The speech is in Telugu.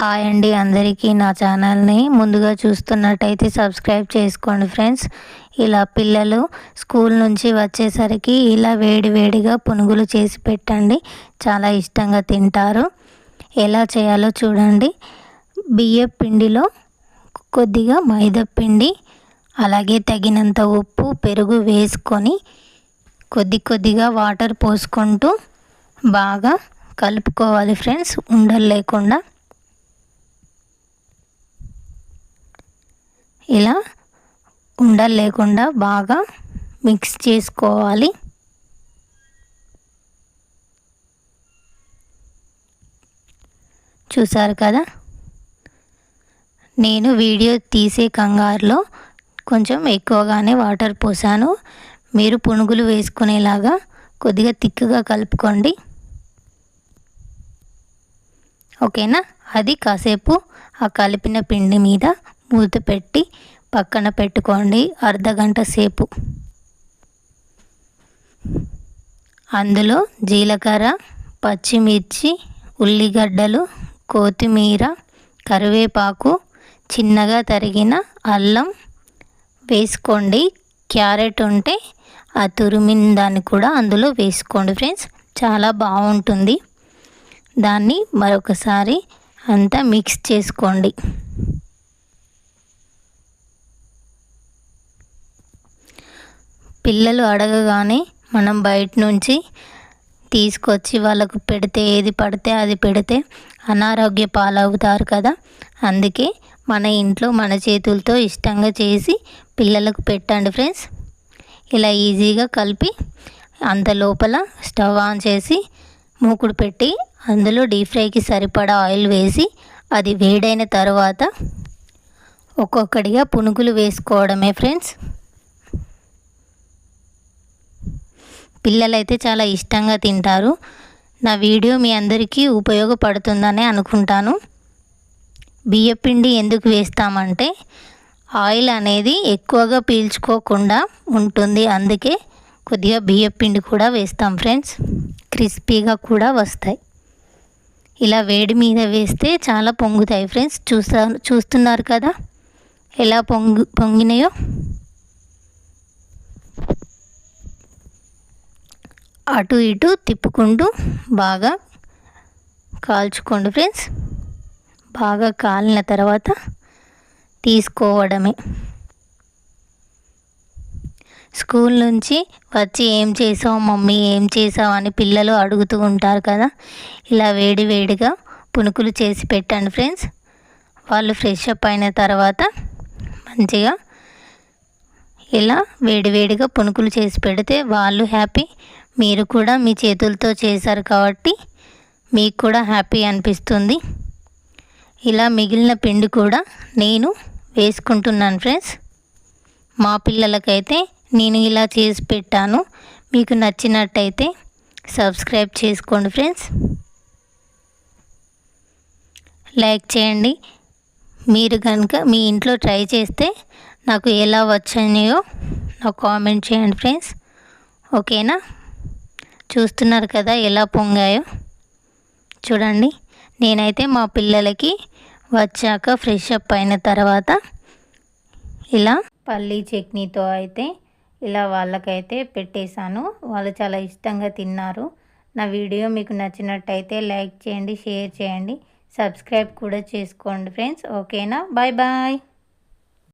హాయ్ అండి అందరికీ నా ఛానల్ని ముందుగా చూస్తున్నట్టయితే సబ్స్క్రైబ్ చేసుకోండి ఫ్రెండ్స్. ఇలా పిల్లలు స్కూల్ నుంచి వచ్చేసరికి ఇలా వేడివేడిగా పునుగులు చేసి పెట్టండి. చాలా ఇష్టంగా తింటారు. ఎలా చేయాలో చూడండి. బియ్య పిండిలో కొద్దిగా మైదా పిండి అలాగే తగినంత ఉప్పు పెరుగు వేసుకొని కొద్ది కొద్దిగా వాటర్ పోసుకుంటూ బాగా కలుపుకోవాలి ఫ్రెండ్స్. ఉండలు లేకుండా ఇలా ఉండలు లేకుండా బాగా మిక్స్ చేసుకోవాలి. చూసారు కదా? నేను వీడియో తీసే కంగారులో కొంచెం ఎక్కువగానే వాటర్ పోసాను. మీరు పునుగులు వేసుకునేలాగా కొద్దిగా తిక్కుగా కలుపుకోండి. ఓకేనా? అది కాసేపు ఆ కలిపిన పిండి మీద మూత పెట్టి పక్కన పెట్టుకోండి అర్ధ గంట సేపు. అందులో జీలకర్ర పచ్చిమిర్చి ఉల్లిగడ్డలు కొత్తిమీర కరివేపాకు చిన్నగా తరిగిన అల్లం వేసుకోండి. క్యారెట్ ఉంటే ఆ తురిమిన దాన్ని కూడా అందులో వేసుకోండి ఫ్రెండ్స్. చాలా బాగుంటుంది. దాన్ని మరొకసారి అంతా మిక్స్ చేసుకోండి. పిల్లలు అడగగానే మనం బయట నుంచి తీసుకొచ్చి వాళ్ళకు పెడితే ఏది పడితే అది పెడితే అనారోగ్య పాలవుతారు కదా. అందుకే మన ఇంట్లో మన చేతులతో ఇష్టంగా చేసి పిల్లలకు పెట్టండి ఫ్రెండ్స్. ఇలా ఈజీగా కలిపి అంత లోపల స్టవ్ ఆన్ చేసి మూకుడు పెట్టి అందులో డీప్ ఫ్రైకి సరిపడా ఆయిల్ వేసి అది వేడైన తర్వాత ఒక్కొక్కడిగా పునుగులు వేసుకోవడమే ఫ్రెండ్స్. పిల్లలైతే చాలా ఇష్టంగా తింటారు. నా వీడియో మీ అందరికీ ఉపయోగపడుతుందని అనుకుంటాను. బియ్యపిండి ఎందుకు వేస్తామంటే ఆయిల్ అనేది ఎక్కువగా పీల్చుకోకుండా ఉంటుంది. అందుకే కొద్దిగా బియ్యపిండి కూడా వేస్తాం ఫ్రెండ్స్. క్రిస్పీగా కూడా వస్తాయి. ఇలా వేడి మీద వేస్తే చాలా పొంగుతాయి ఫ్రెండ్స్. చూస్తా చూస్తున్నారు కదా? ఎలా పొంగు పొంగినాయో? అటు ఇటు తిప్పుకుంటూ బాగా కాల్చుకోండి ఫ్రెండ్స్. బాగా కాలిన తర్వాత తీసుకోవడమే. స్కూల్ నుంచి వచ్చి ఏం చేసావు మమ్మీ ఏం చేసావు అని పిల్లలు అడుగుతూ ఉంటారు కదా. ఇలా వేడి వేడిగా పునుకులు చేసి పెట్టండి ఫ్రెండ్స్. వాళ్ళు ఫ్రెష్ అప్ అయిన తర్వాత మంచిగా ఇలా వేడివేడిగా పునుకులు చేసి పెడితే వాళ్ళు హ్యాపీ. మీరు కూడా మీ చేతులతో చేశారు కాబట్టి మీకు కూడా హ్యాపీ అనిపిస్తుంది. ఇలా మిగిలిన పిండి కూడా నేను వేసుకుంటున్నాను ఫ్రెండ్స్. మా పిల్లలకైతే నేను ఇలా చేసి పెట్టాను. మీకు నచ్చినట్టయితే సబ్స్క్రైబ్ చేసుకోండి ఫ్రెండ్స్. లైక్ చేయండి. మీరు కనుక మీ ఇంట్లో ట్రై చేస్తే నాకు ఎలా వచ్చాయో నాకు కామెంట్ చేయండి ఫ్రెండ్స్. ఓకేనా? చూస్తున్నారు కదా ఎలా పొంగాయో. చూడండి నేనైతే మా పిల్లలకి వచ్చాక ఫ్రెష్ అప్ అయిన తర్వాత ఇలా పల్లీ చట్నీతో అయితే ఇలా వాళ్ళకైతే పెట్టేశాను. వాళ్ళు చాలా ఇష్టంగా తిన్నారు. నా వీడియో మీకు నచ్చినట్టయితే లైక్ చేయండి షేర్ చేయండి సబ్స్క్రైబ్ కూడా చేసుకోండి ఫ్రెండ్స్. ఓకేనా? Bye bye.